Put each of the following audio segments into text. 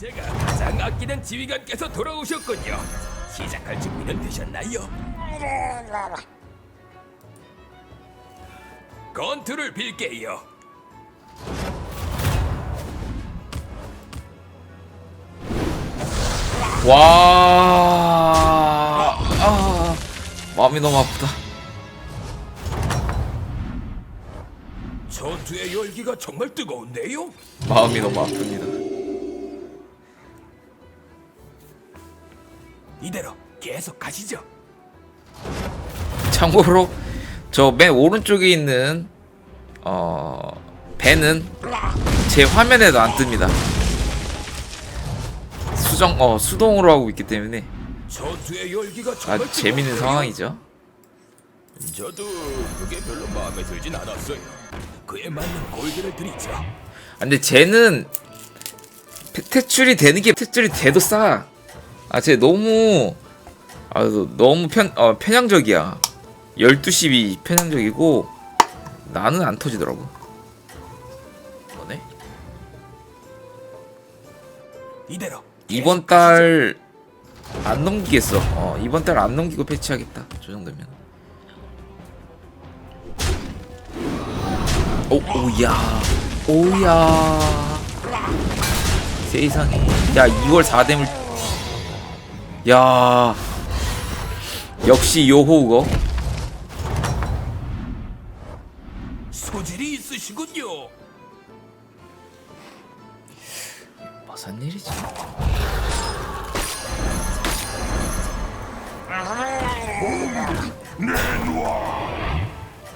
제가 가장 아끼는 지휘관께서 돌아오셨군요. 시작할 준비는 되셨나요? 건투를 빌게요. 와, 아, 마음이 너무 아프다. 전투의 열기가 정말 뜨거운데요? 마음이 너무 아픕니다. 이대로 계속 가시죠. 참고로 저 맨 오른쪽에 있는 어 배는 제 화면에도 안 뜹니다. 수정 어 수동으로 하고 있기 때문에 아주 재밌는? 상황이죠. 저도 그게 별로 마음에 들진 않았어요. 그에 맞는 골드를 드리죠. 아, 근데 쟤는 태- 퇴출이 되는 게 퇴출이 돼도 싸. 아, 쟤 너무 아, 너무 편 어, 편향적이야. 12시 편향적이고 나는 안 터지더라고. 뭐네? 이대로 이번. 달 안 넘기겠어. 어, 이번 달 안 넘기고 패치하겠다. 저 정도면. 오, 오야. 오야. 세상에. 야, 2월 4댐을. 야. 역시 요호우거. 소질이 있으시군요. 무슨 일이지?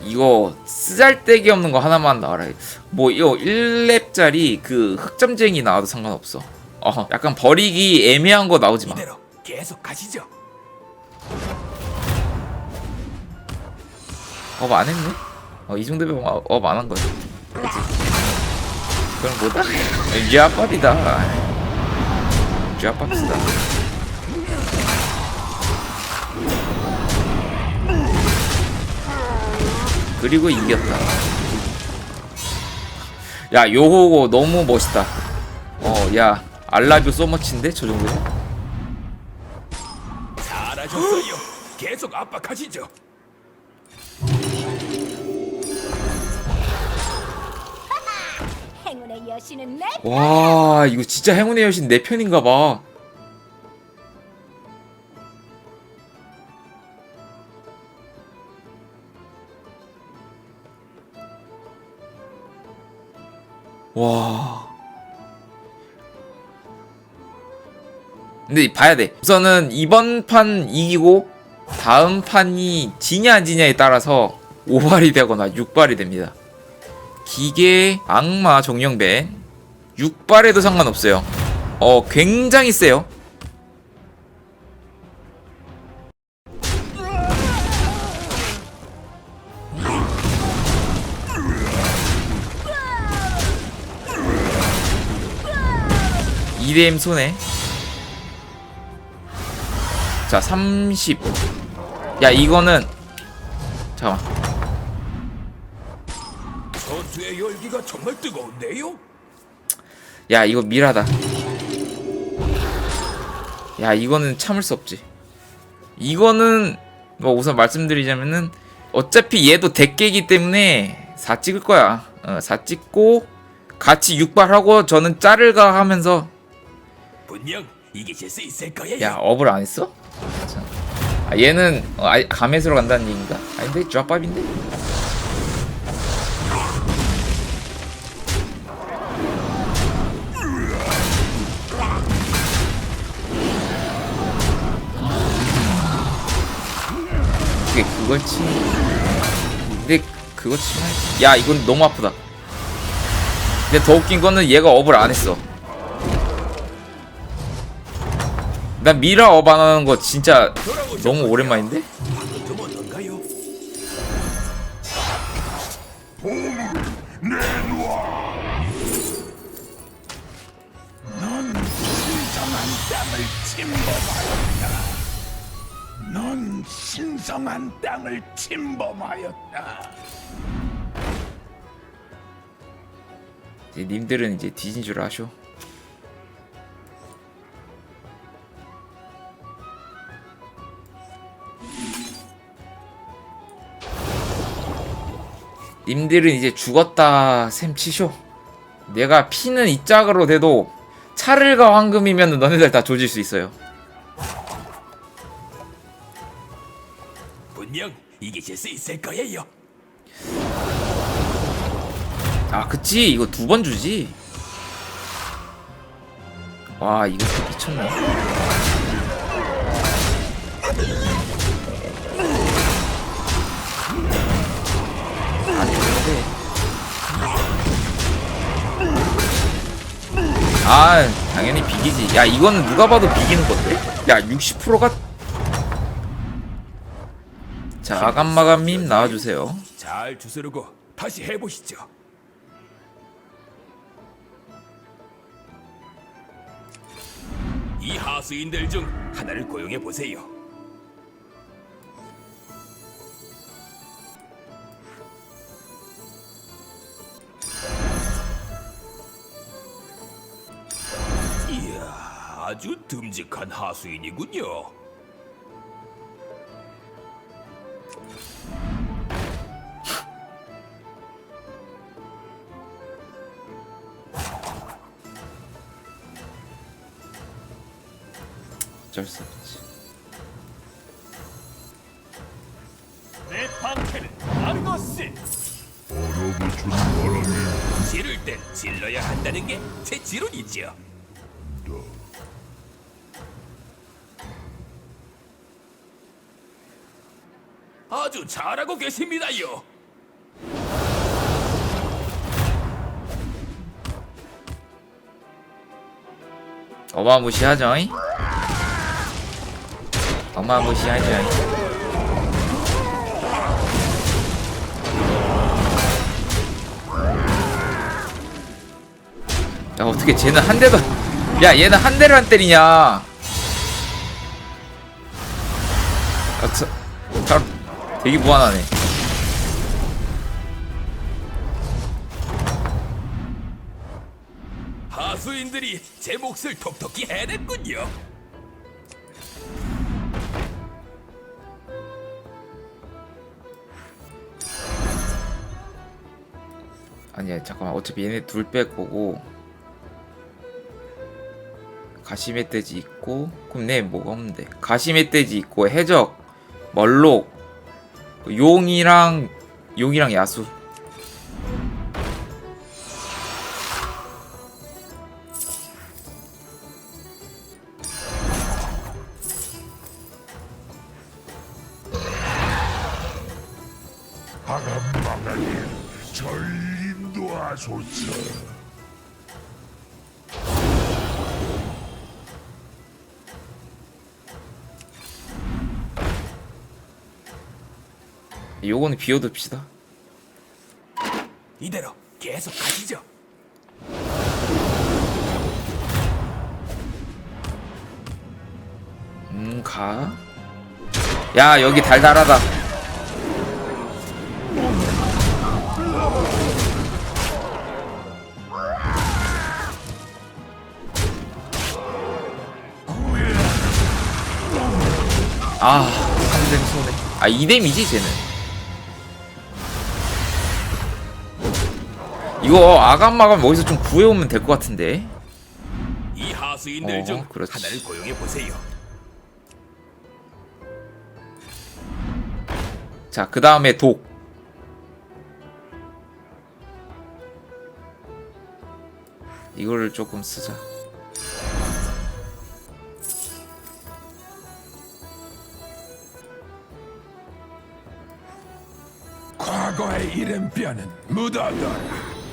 이거 쓰잘데기 없는 거 하나만 나와라. 뭐 이거 1렙짜리 그 흑점쟁이 나와도 상관없어. 어, 약간 버리기 애매한 거 나오지 마. 이대로 계속 가시죠. 업 안 했네? 어, 이 정도면 업 안 한 거지. 그치? 그럼 뭐다? 쥐아밥이다. 쥐아밥이다. 그리고 이겼다. 야, 요호고 너무 멋있다. 어, 야, 알라뷰 소머치인데? 저 정도면? 잘하셨어요. 계속 압박하시죠. 행운의 여신은 내 와, 이거 진짜 행운의 여신 내 편인가 봐. 와. 근데 봐야 돼. 우선은 이번 판 이기고 다음 판이 지냐 안 지냐에 따라서 5발이 되거나 6발이 됩니다. 기계 악마 정령배 6발에도 상관없어요. 어 굉장히 세요. 이렘 손에 자 30. 야 이거는 잠깐. 전투의 열기가 정말 뜨거운데요? 야 이거 미라다 야 이거는 참을 수 없지 이거는 뭐 우선 말씀드리자면은 어차피 얘도 대깨기 때문에 4 찍을 거야 어, 4 찍고 같이 6발하고 저는 짤을 가 하면서 분명 이기실 수 있을 거예요. 야 업을 안 했어? 참. 아, 얘는 어, 아예 감에서로 간다는 얘기인가? 아닌데 쥐밥인데 그게 그걸 치 근데 그거 치면 야 이건 너무 아프다 근데 더 웃긴 거는 얘가 업을 안 했어 난 미라 업안 하는 거 진짜 너무 오랜만인데? 넌 신성한 땅을 침범하였다. 이제 님들은 이제 뒤진 줄 아쇼. 님들은 이제 죽었다 셈 치쇼. 내가 피는 이 짝으로 돼도 차를과 황금이면 너네들 다 조질 수 있어요. 분명 이기실 수 있을 거예요. 아 그치? 이거 두 번 주지? 와 이거 또 미쳤네 안 되는데 아 당연히 비기지 야 이거는 누가 봐도 비기는 건데 야 60%가 자 아감마감님 나와주세요 잘 주스르고 다시 해보시죠. 이 하수인들 중 하나를 고용해 보세요. 아주 듬직한 하수인이군요. 어쩔 수 없지 내 방패는 아르거스. 얼어붙은 바람이 지를 땐 질러야 한다는 게 제 지론이죠. 아주 잘하고 계십니다요. 어마무시하죠 잉? 어마무시하죠 잉? 야 어떻게 쟤는 한 대도 야 얘는 한 대를 안 때리냐 아, 참, 참 되게 무한하네. 하수인들이 제 몫을 톡톡히 해냈군요. 아니야 잠깐만. 어차피 얘네 둘 뺄 거고 가시멧돼지 있고 그럼 내 뭐가 없는데. 가시멧돼지 있고 해적 멀록 용이랑 용이랑 야수. 아감마가니 절 인도하소서 요거는 비워둡시다. 이대로 계속 가시죠. 음 가. 야 여기 달달하다. 아 3댐 손해 아 2댐이지 쟤는 이거 아감마감 어디서 좀 구해오면 될 것 같은데 이 하수인들 어, 중 그렇지. 하나를 고용해 보세요. 자, 그 다음에 독. 이거를 조금 쓰자. 과거의 이름뼈는 묻어둬라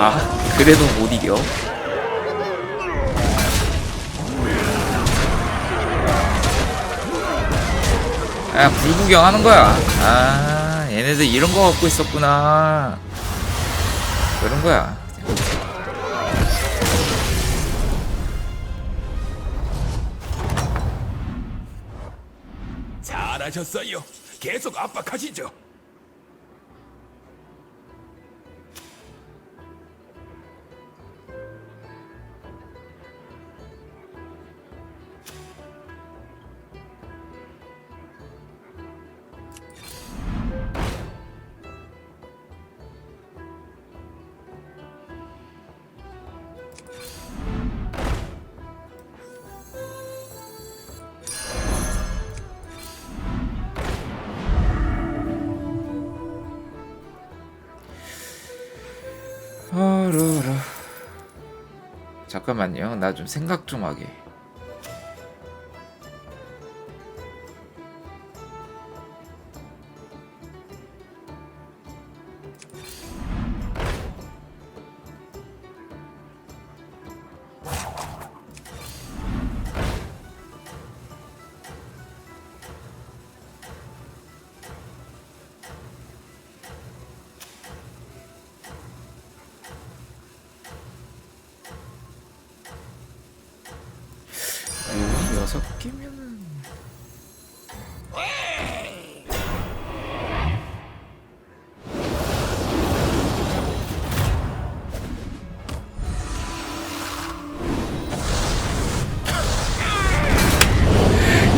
아 그래도 못 이겨. 아 불구경 하는 거야. 아 얘네들 이런 거 갖고 있었구나. 그런 거야. 잘하셨어요. 계속 압박하시죠. 잠깐만요. 나 좀 생각 좀 하게 개면은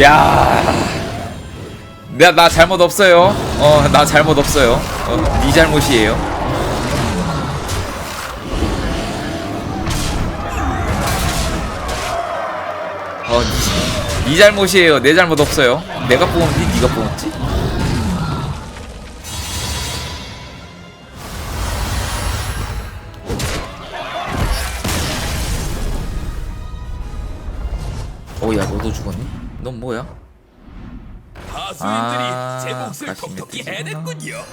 야, 나, 나 잘못 없어요. 어, 나 잘못 없어요. 어, 네 잘못이에요. 어, 니, 니 잘못이에요. 내 잘못 없어요. 내가 뽑았니? 니가 뽑았지? 오, 야, 너도 죽었니? 넌 뭐야? 아, 제 몫을 가시네, 톡톡히 뜨구나. 해냈군요.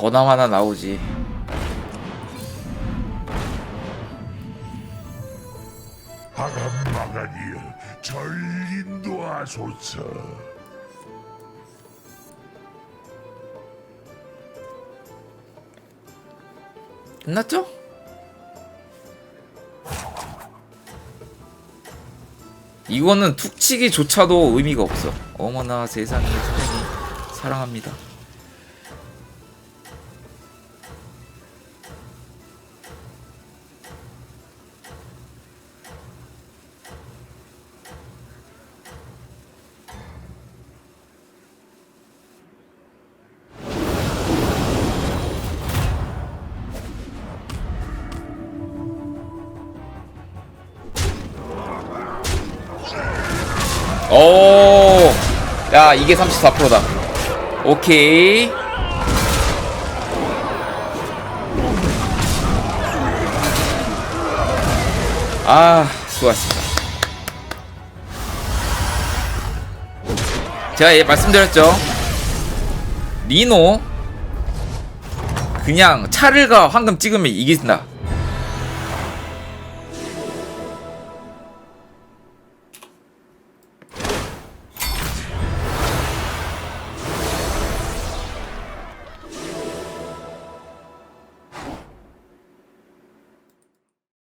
전화 하나 나오지. 하감마가니여 절 인도하소서 끝났죠? 이거는 툭치기조차도 의미가 없어. 어머나 세상에 사랑합니다. 이게 34%다. 오케이. 아 수고하셨습니다. 제가 예, 말씀드렸죠. 리노 그냥 차를 가 황금 찍으면 이긴다.